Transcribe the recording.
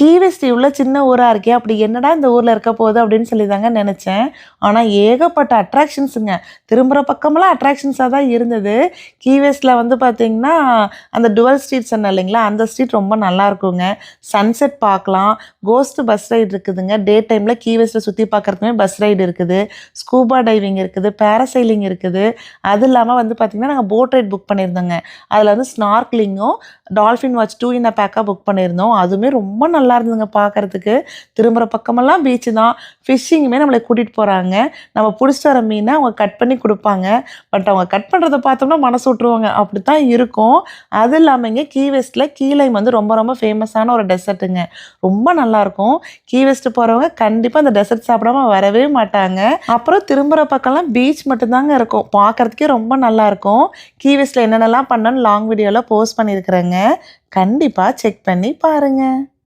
கீவெஸ்ட் உள்ள சின்ன ஊராக இருக்கே அப்படி என்னடா இந்த ஊரில் இருக்க போகுது அப்படின்னு சொல்லி தாங்க நினச்சேன். ஆனால் ஏகப்பட்ட அட்ராக்ஷன்ஸுங்க திரும்புகிற பக்கமெல்லாம் அட்ராக்ஷன்ஸாக தான் இருந்தது. கீவெஸ்ட்டில் வந்து பார்த்திங்கன்னா அந்த டுவல் ஸ்ட்ரீட் சொன்னேன் இல்லைங்களா அந்த ஸ்ட்ரீட் ரொம்ப நல்லா இருக்குங்க. சன்செட் பார்க்கலாம். கோஸ்ட் பஸ் ரைடு இருக்குதுங்க. டே டைமில் கீவெஸ்ட்டை சுற்றி பார்க்குறதுக்குமே பஸ் ரைடு இருக்குது. ஸ்கூபா டைவிங் இருக்குது பேராசைலிங் இருக்குது. அது இல்லாமல் வந்து பார்த்திங்கன்னா நாங்கள் போட் ரைட் புக் பண்ணியிருந்தோங்க. அதில் வந்து ஸ்னார்க்லிங்கும் டால்ஃபின் வாட்ச் டூ இன் பேக்காக புக் பண்ணியிருந்தோம். அதுவுமே ரொம்ப நல்லா இருந்ததுங்க பார்க்கறதுக்கு திரும்புகிற பக்கமெல்லாம் பீச்சு தான். ஃபிஷ்ஷிங்குமே நம்மளை கூட்டிகிட்டு போகிறாங்க நம்ம பிடிச்சிட்டு வர மீனை அவங்க கட் பண்ணி கொடுப்பாங்க. பட் அவங்க கட் பண்ணுறதை பார்த்தோம்னா மனசு விட்ருவாங்க அப்படி தான் இருக்கும். அது இல்லாமல் இங்கே கீ வெஸ்ட்டில் வந்து ரொம்ப ரொம்ப ஃபேமஸான ஒரு டெசர்ட்டுங்க ரொம்ப நல்லாயிருக்கும் கீ போகிறவங்க கண்டிப்பாக அந்த டெசர்ட் சாப்பிடாம வரவே மாட்டாங்க. அப்புறம் திரும்புகிற பக்கம்லாம் பீச் மட்டும்தாங்க இருக்கும். பார்க்கறதுக்கே ரொம்ப நல்லா இருக்கும். என்னென்னலாம் பண்ணோன்னு லாங் வீடியோவில் போஸ்ட் பண்ணியிருக்கிறேங்க. கண்டிப்பாக செக் பண்ணி பாருங்கள்